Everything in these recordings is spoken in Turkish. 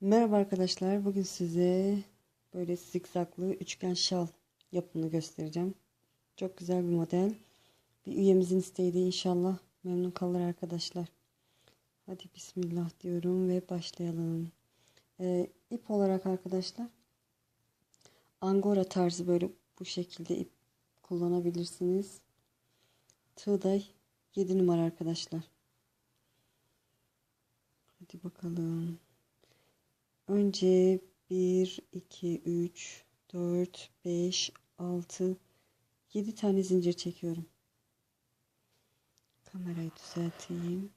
Merhaba arkadaşlar. Bugün size böyle zikzaklı üçgen şal yapımını göstereceğim. Çok güzel bir model. Bir üyemizin isteğiydi inşallah. Memnun kalır arkadaşlar. Hadi bismillah diyorum ve başlayalım. Ee, ip olarak arkadaşlar angora tarzı böyle bu şekilde ip kullanabilirsiniz. Tığ da 7 numara arkadaşlar. Hadi bakalım. Önce 1, 2, 3, 4, 5, 6, 7 tane zincir çekiyorum. Kamerayı düzelteyim.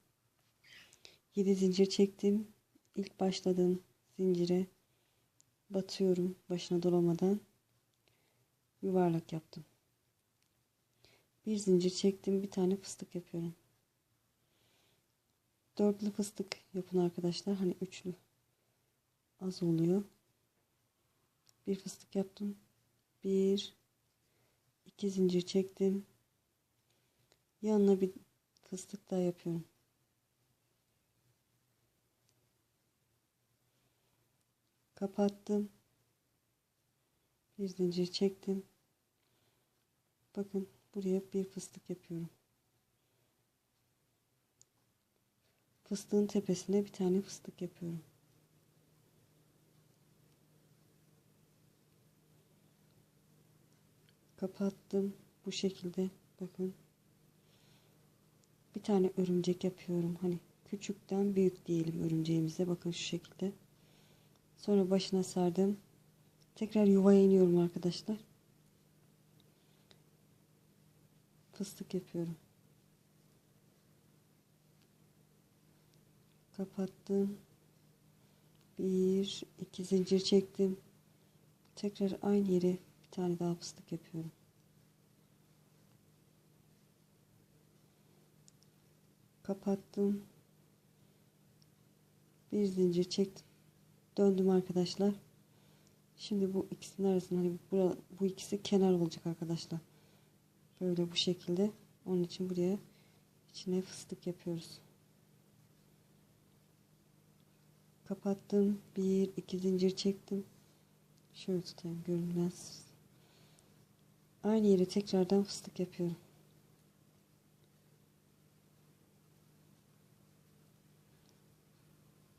7 zincir çektim. İlk başladığım zincire batıyorum başına dolamadan. Yuvarlak yaptım. Bir zincir çektim. Bir tane fıstık yapıyorum. Dörtlü fıstık yapın arkadaşlar. Hani üçlü az oluyor. Bir fıstık yaptım. Bir, iki zincir çektim. Yanına bir fıstık daha yapıyorum. Kapattım. Bir zincir çektim. Bakın buraya bir fıstık yapıyorum. Fıstığın tepesine bir tane fıstık yapıyorum. Kapattım. Bu şekilde. Bakın. Bir tane örümcek yapıyorum. Hani küçükten büyük diyelim örümceğimize. Bakın şu şekilde. Sonra başına sardım. Tekrar yuvaya iniyorum arkadaşlar. Fıstık yapıyorum. Kapattım. Bir iki zincir çektim. Tekrar aynı yere bir tane daha fıstık yapıyorum. Kapattım. Bir zincir çektim. Döndüm arkadaşlar. Şimdi bu ikisinin arasında hani bura, bu ikisi kenar olacak arkadaşlar. Böyle bu şekilde. Onun için buraya içine fıstık yapıyoruz. Kapattım. Bir iki zincir çektim. Şöyle tutayım görünmez. Aynı yere tekrardan fıstık yapıyorum.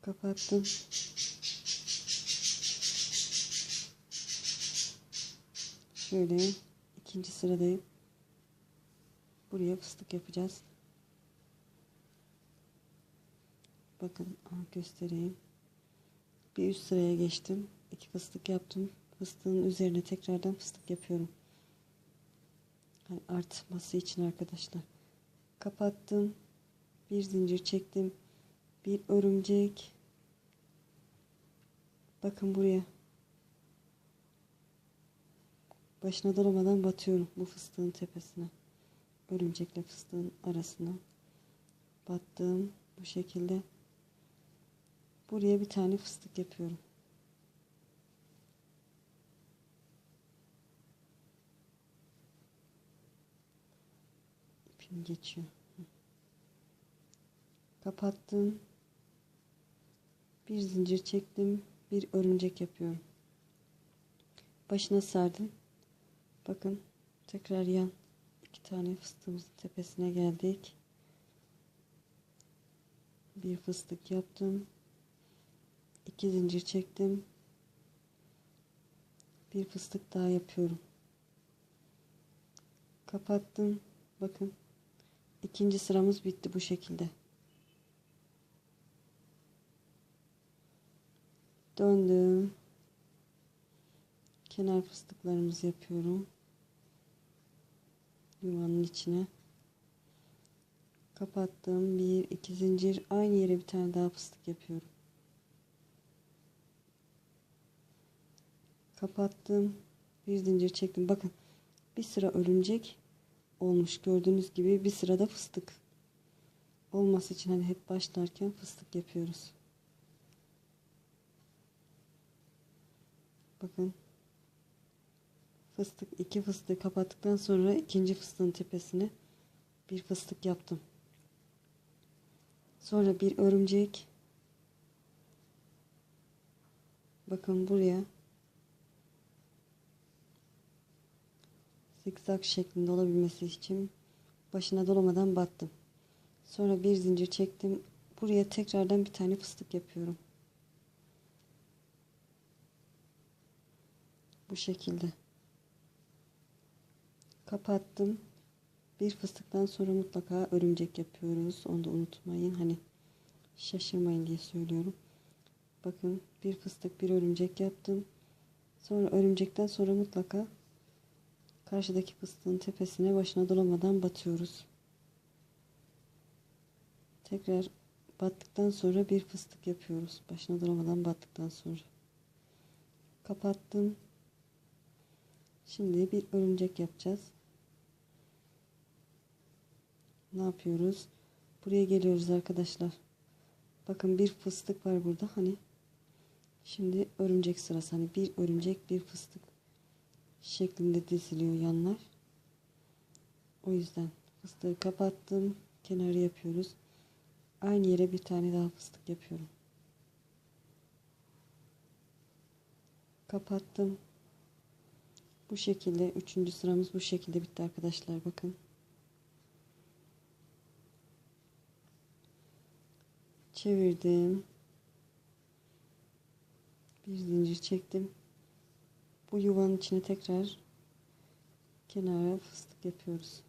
Kapattım. Şöyle ikinci sıradayım. Buraya fıstık yapacağız. Bakın göstereyim. Bir üst sıraya geçtim. İki fıstık yaptım. Fıstığın üzerine tekrardan fıstık yapıyorum. Hani artması için arkadaşlar. Kapattım. Bir zincir çektim. Bir örümcek. Bakın buraya. Başına dolamadan batıyorum bu fıstığın tepesine. Örümcekle fıstığın arasına. Battım bu şekilde. Buraya bir tane fıstık yapıyorum. İpim geçiyor. Kapattım. Bir zincir çektim. Bir örümcek yapıyorum. Başına sardım. Bakın tekrar yan iki tane fıstığımızın tepesine geldik. Bir fıstık yaptım. İki zincir çektim. Bir fıstık daha yapıyorum. Kapattım. Bakın İkinci sıramız bitti bu şekilde. Döndüm. Kenar fıstıklarımızı yapıyorum. Yuvanın içine. Kapattım. Bir, iki zincir. Aynı yere bir tane daha fıstık yapıyorum. Kapattım. Bir zincir çektim. Bakın bir sıra örümcek olmuş. Gördüğünüz gibi bir sırada fıstık olması için hani hep başlarken fıstık yapıyoruz. Bakın fıstık iki fıstığı kapattıktan sonra ikinci fıstığın tepesine bir fıstık yaptım. Sonra bir örümcek bakın buraya zikzak şeklinde olabilmesi için başına dolamadan battım. Sonra bir zincir çektim. Buraya tekrardan bir tane fıstık yapıyorum. Bu şekilde. Kapattım. Bir fıstıktan sonra mutlaka örümcek yapıyoruz. Onu da unutmayın. Hani şaşırmayın diye söylüyorum. Bakın bir fıstık bir örümcek yaptım. Sonra örümcekten sonra mutlaka karşıdaki fıstığın tepesine başına dolamadan batıyoruz. Tekrar battıktan sonra bir fıstık yapıyoruz. Başına dolamadan battıktan sonra. Kapattım. Şimdi bir örümcek yapacağız. Ne yapıyoruz? Buraya geliyoruz arkadaşlar. Bakın bir fıstık var burada hani. Şimdi örümcek sırası. Hani bir örümcek bir fıstık şeklinde diziliyor yanlar. O yüzden fıstığı kapattım. Kenarı yapıyoruz. Aynı yere bir tane daha fıstık yapıyorum. Kapattım. Bu şekilde üçüncü sıramız bu şekilde bitti arkadaşlar bakın. Çevirdim. Bir zincir çektim. Bu yuvanın içine tekrar kenara fıstık yapıyoruz.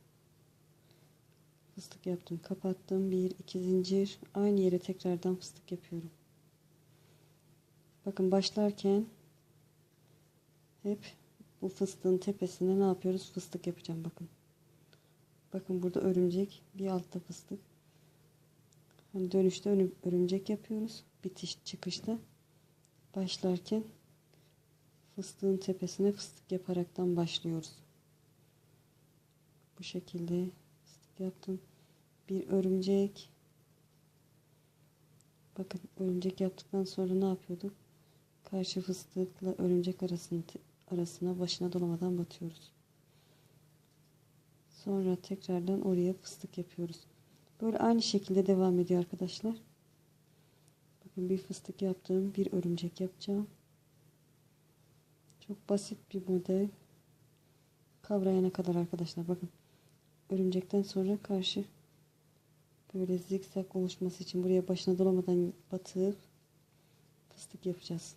Fıstık yaptım. Kapattım. Bir, iki zincir. Aynı yere tekrardan fıstık yapıyorum. Bakın başlarken hep bu fıstığın tepesine ne yapıyoruz? Fıstık yapacağım bakın. Bakın burada örümcek. Bir altta fıstık. Hani dönüşte örümcek yapıyoruz. Bitiş çıkışta. Başlarken fıstığın tepesine fıstık yaparaktan başlıyoruz. Bu şekilde fıstık yaptım. Bir örümcek. Bakın örümcek yaptıktan sonra ne yapıyorduk? Karşı fıstıkla örümcek arasını arasına başına dolamadan batıyoruz. Sonra tekrardan oraya fıstık yapıyoruz. Böyle aynı şekilde devam ediyor arkadaşlar. Bakın bir fıstık yaptım. Bir örümcek yapacağım. Çok basit bir model. Kavrayana kadar arkadaşlar. Bakın. Örümcekten sonra karşı böyle zikzak oluşması için buraya başına dolamadan batıp fıstık yapacağız.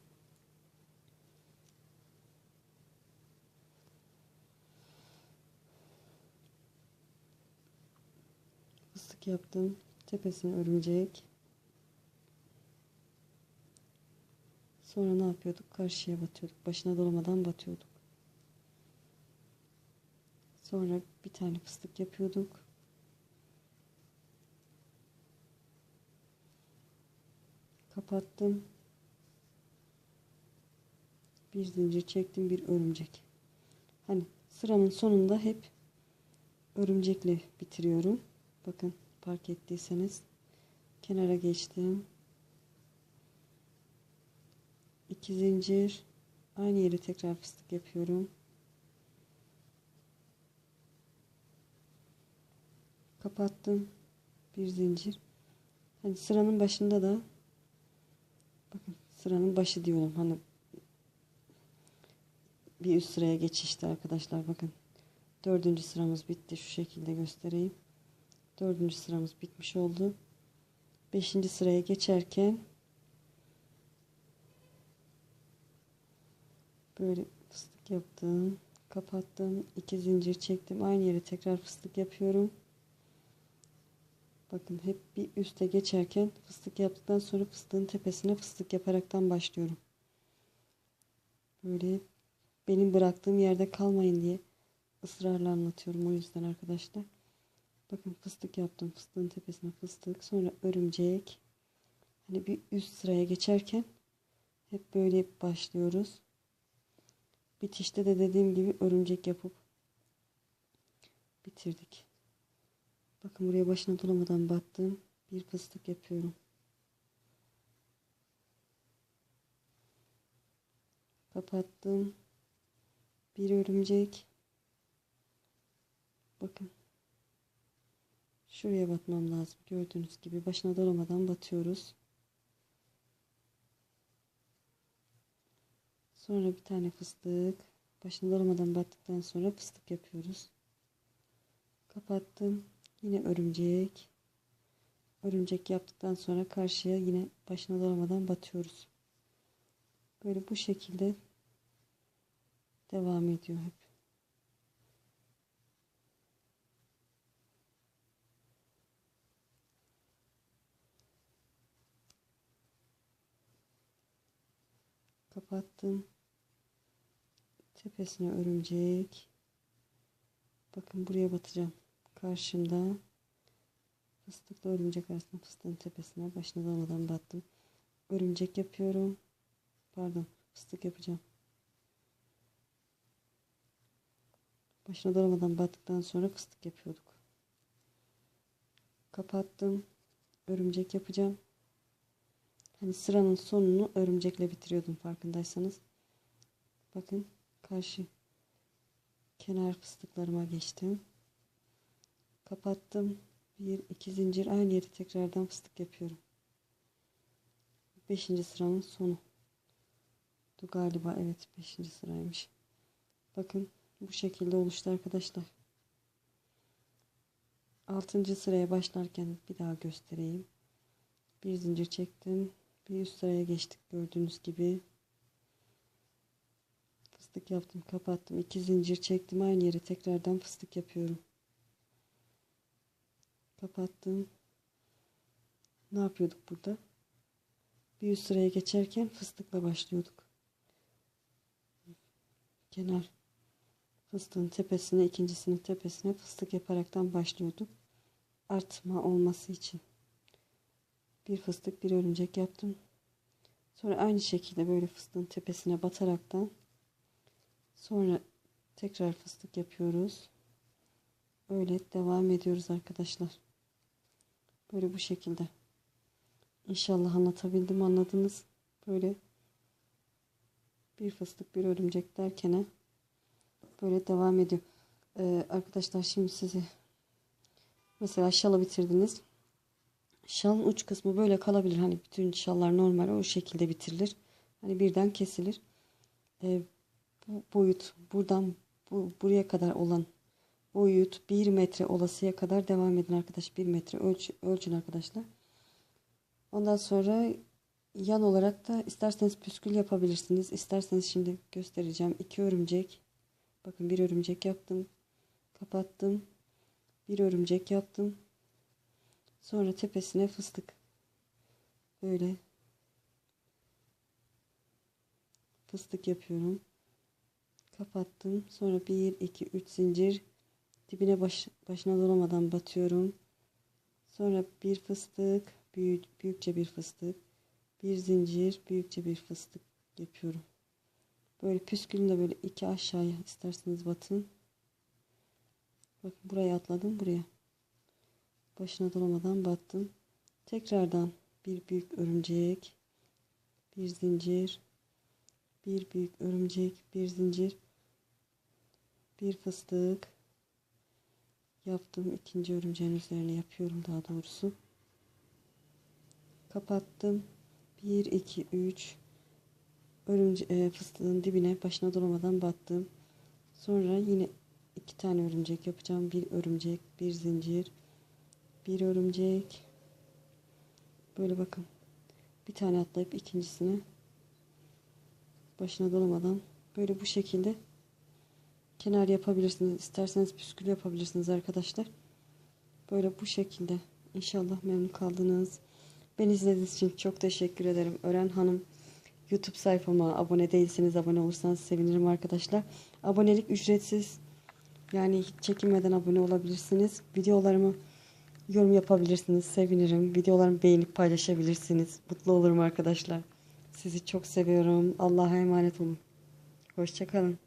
Fıstık yaptım. Tepesine örümcek. Sonra ne yapıyorduk? Karşıya batıyorduk. Başına dolamadan batıyorduk. Sonra bir tane fıstık yapıyorduk. Kapattım. Bir zincir çektim. Bir örümcek. Hani sıranın sonunda hep örümcekle bitiriyorum. Bakın fark ettiyseniz kenara geçtim. 2 zincir aynı yere tekrar fıstık yapıyorum. Kapattım. Bir zincir. Hani sıranın başında da bakın sıranın başı diyorum. Hani bir üst sıraya geçişti arkadaşlar. Bakın dördüncü sıramız bitti. Şu şekilde göstereyim. Dördüncü sıramız bitmiş oldu. Beşinci sıraya geçerken böyle fıstık yaptım. Kapattım. iki zincir çektim. Aynı yere tekrar fıstık yapıyorum. Bakın hep bir üste geçerken fıstık yaptıktan sonra fıstığın tepesine fıstık yaparaktan başlıyorum. Böyle benim bıraktığım yerde kalmayın diye ısrarla anlatıyorum o yüzden arkadaşlar. Bakın fıstık yaptım. Fıstığın tepesine fıstık. Sonra örümcek. Hani bir üst sıraya geçerken hep böyle başlıyoruz. Bitişte de dediğim gibi örümcek yapıp bitirdik. Bakın buraya başına dolamadan battım. Bir fıstık yapıyorum. Kapattım. Bir örümcek. Bakın. Şuraya batmam lazım. Gördüğünüz gibi başına dolamadan batıyoruz. Sonra bir tane fıstık. Başını dolamadan battıktan sonra fıstık yapıyoruz. Kapattım. Yine örümcek. Örümcek yaptıktan sonra karşıya yine başına dolamadan batıyoruz. Böyle bu şekilde devam ediyor hep. Kapattım. Tepesine örümcek. Bakın buraya batacağım. Karşımda fıstıkla örümcek arasında fıstığın tepesine başına dolmadan battım. Örümcek yapıyorum. Pardon fıstık yapacağım. Başına dolmadan battıktan sonra fıstık yapıyorduk. Kapattım. Örümcek yapacağım. Hani sıranın sonunu örümcekle bitiriyordum farkındaysanız. Bakın karşı kenar fıstıklarıma geçtim. Kapattım. Bir iki zincir aynı yeri tekrardan fıstık yapıyorum. Beşinci sıranın sonu. Bu galiba evet beşinci sıraymış. Bakın bu şekilde oluştu arkadaşlar. Altıncı sıraya başlarken bir daha göstereyim. Bir zincir çektim. Bir üst sıraya geçtik gördüğünüz gibi. Fıstık yaptım kapattım. iki zincir çektim aynı yere tekrardan fıstık yapıyorum. Kapattım. Ne yapıyorduk burada? Bir üst sıraya geçerken fıstıkla başlıyorduk. Kenar fıstığın tepesine ikincisinin tepesine fıstık yaparaktan başlıyorduk. Artma olması için bir fıstık bir örümcek yaptım. Sonra aynı şekilde böyle fıstığın tepesine bataraktan sonra tekrar fıstık yapıyoruz. Öyle devam ediyoruz arkadaşlar. Böyle bu şekilde. İnşallah anlatabildim anladınız. Böyle bir fıstık bir örümcek derken böyle devam ediyor. Ee, arkadaşlar şimdi size mesela şalı bitirdiniz. Şalın uç kısmı böyle kalabilir. Hani bütün şallar normal o şekilde bitirilir. Hani birden kesilir. Ee, bu boyut buradan bu, buraya kadar olan boyut 1 metre olasıya kadar devam edin arkadaş. 1 metre ölç, ölçün arkadaşlar. Ondan sonra yan olarak da isterseniz püskül yapabilirsiniz. İsterseniz şimdi göstereceğim. iki örümcek. Bakın bir örümcek yaptım. Kapattım. Bir örümcek yaptım. Sonra tepesine fıstık. Böyle fıstık yapıyorum. Kapattım. Sonra 1 2 3 zincir dibine baş, başına dolamadan batıyorum. Sonra bir fıstık, büyük büyükçe bir fıstık, bir zincir, büyükçe bir fıstık yapıyorum. Böyle püskülünü de böyle iki aşağıya isterseniz batın. Bakın buraya atladım buraya başına dolamadan battım. Tekrardan bir büyük örümcek, bir zincir, bir büyük örümcek, bir zincir, bir fıstık yaptım. ikinci örümceğin üzerine yapıyorum daha doğrusu. Kapattım. 1 2 3 örümce e, fıstığın dibine başına dolamadan battım. Sonra yine iki tane örümcek yapacağım. Bir örümcek, bir zincir, bir örümcek böyle bakın bir tane atlayıp ikincisini başına dolamadan böyle bu şekilde kenar yapabilirsiniz isterseniz püskül yapabilirsiniz arkadaşlar böyle bu şekilde inşallah memnun kaldınız beni izlediğiniz için çok teşekkür ederim Ören Hanım YouTube sayfama abone değilseniz abone olursanız sevinirim arkadaşlar abonelik ücretsiz yani hiç çekinmeden abone olabilirsiniz videolarımı Yorum yapabilirsiniz. Sevinirim. Videolarımı beğenip paylaşabilirsiniz. Mutlu olurum arkadaşlar. Sizi çok seviyorum. Allah'a emanet olun. Hoşçakalın.